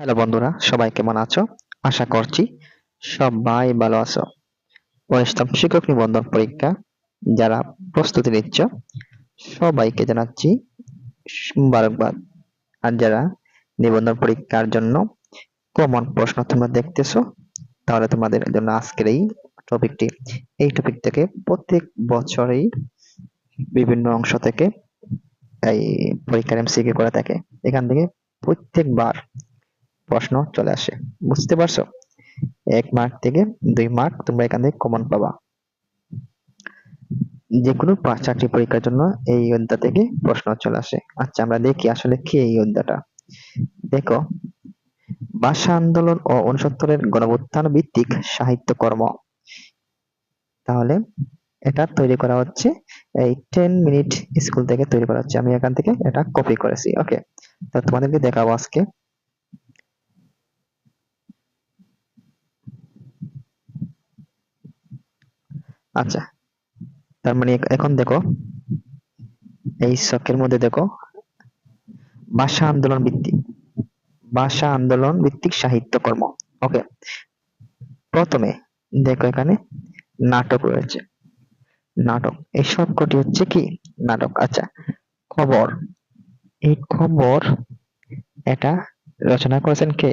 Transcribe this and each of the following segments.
Hello বন্ধুরা, সবাই কেমন আছো? আশা করছি সবাই ভালো আছো। অষ্টম শিক্ষক নিবন্ধন পরীক্ষা যারা প্রস্তুতি নিচ্ছ, সবাইকে জানাচ্ছি মুবারকবাদ আর যারা নিবন্ধন পরীক্ষার জন্য কমন প্রশ্ন তোমরা দেখতেছো, তাহলে তোমাদের জন্য আজকের এই টপিকটি এই টপিক থেকে প্রত্যেক বছরেই বিভিন্ন অংশ থেকে এই পরীক্ষার এমসিকিউ করে থাকে। এখান থেকে প্রত্যেকবার প্রশ্ন চলে আসে। বুঝতে পারছ? এক মার্ক থেকে দুই মার্ক তোমরা এখান থেকে কমন পাবা। যে কোনো চাকরি পরীক্ষার জন্য এই অধ্যায় থেকে প্রশ্ন চলে আসে। আচ্ছা আমরা দেখি আসলে কি এই অধ্যায়টা। দেখো, ভাষা আন্দোলন ও উনসত্তরের গণভুত্থান ভিত্তিক সাহিত্যকর্ম। তাহলে এটা তৈরি করা হচ্ছে এই টেন মিনিট স্কুল থেকে তৈরি করা হচ্ছে। আমি এখান থেকে এটা কপি করেছি ওকে তো তোমাদেরকে দেখাবো আজকে। আচ্ছা। তার মানে এখন দেখো, এই শখের মধ্যে দেখো, ভাষা আন্দোলন ভিত্তিক, ভাষা আন্দোলন ভিত্তিক সাহিত্যকর্ম ওকে প্রথমে দেখো এখানে নাটক রয়েছে। নাটক, এই সবকটি হচ্ছে কি? নাটক। আচ্ছা খবর। এই খবর এটা রচনা করেছেন কে?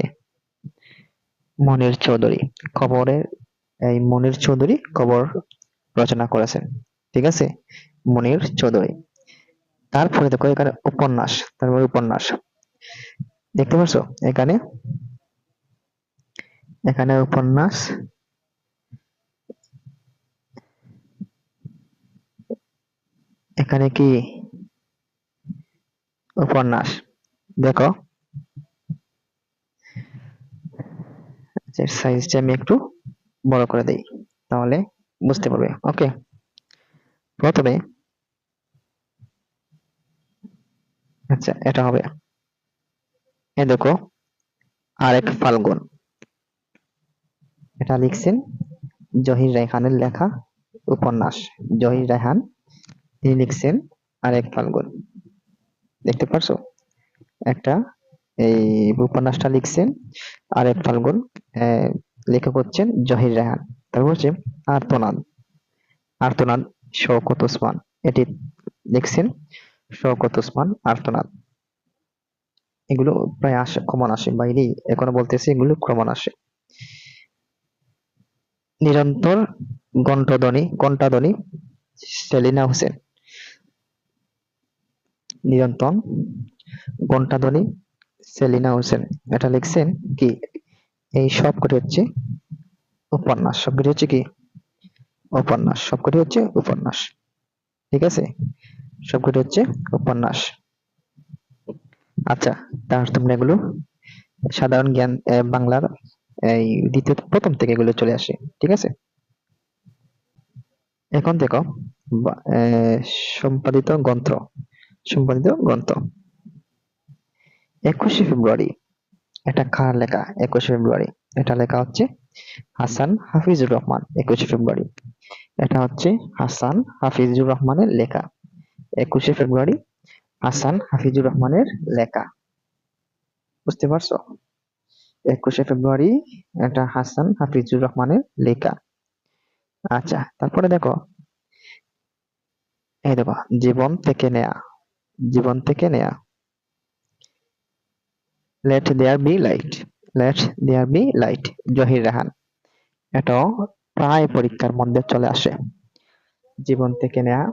মনির চৌধুরী। খবরের, এই মনির চৌধুরী খবর রচনা করেছেন। ঠিক আছে? মনির চৌধুরী। তারপরে দেখো এখানে উপন্যাস, তারপরে উপন্যাস। দেখতে পাচ্ছ? এখানে এখানে উপন্যাস। এখানে কি? উপন্যাস। দেখো। সাইজটা আমি একটু বড় করে দেই, তাহলে। বুঝতে পারবে ওকে প্রথমে আচ্ছা এটা হবে। এ দেখো, আরেক ফাল্গুন। এটা লিখছেন জহির রায়হানের লেখা উপন্যাস। জহির রায়হান, তিনি লিখছেন আরেক ফাল্গুন। দেখতে পারছ? একটা, এই উপন্যাসটা লিখছেন আরেক ফাল্গুন লেখক হচ্ছেন জহির রায়হান। তারপর হচ্ছে আর্তনাদ। আর্তনাদ শওকত ওসমান। এটি লিখছেন শওকত ওসমান, আর্তনাদ। এগুলো প্রায় আসে, কমন আসে বাইরে এখনও বলতেছি এগুলো কমন আসে। নিরন্তর কণ্ঠধ্বনি কণ্ঠাধ্বনি, সেলিনা হোসেন। নিরন্তর কণ্ঠাধ্বনি সেলিনা হোসেন। এটা লিখছেন কি? এই সবকটি হচ্ছে উপন্যাস সবকটি হচ্ছে কি? উপন্যাস সবকটি হচ্ছে উপন্যাস। ঠিক আছে? সবকটি হচ্ছে উপন্যাস। আচ্ছা তার তোমরা এগুলো সাধারণ জ্ঞান বাংলার এই দ্বিতীয়, প্রথম থেকে এগুলো চলে আসে। ঠিক আছে? এখন দেখো সম্পাদিত গ্রন্থ। সম্পাদিত গ্রন্থ। একুশে ফেব্রুয়ারি এটা কার লেখা, একুশে ফেব্রুয়ারি। এটা লেখা হচ্ছে হাসান হাফিজুর রহমান, একুশে ফেব্রুয়ারি। এটা হচ্ছে হাসান হাফিজুর রহমানের লেখা। একুশে ফেব্রুয়ারি হাসান হাফিজুর রহমানের লেখা। বুঝতে পারছ? একুশে ফেব্রুয়ারি এটা হাসান হাফিজুর রহমানের লেখা। আচ্ছা তারপরে দেখো। এই দেখো, জীবন থেকে নেয়া, জীবন থেকে নেয়া। Let there be light let there be light Zahir Raihan. এটাও প্রায় পরীক্ষার মধ্যে চলে আসে। জীবন থেকে নেয়া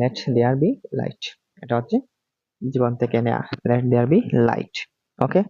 লেট দেয়ার বি লাইট এটা হচ্ছে জীবন থেকে নেয়া। Let there be light okay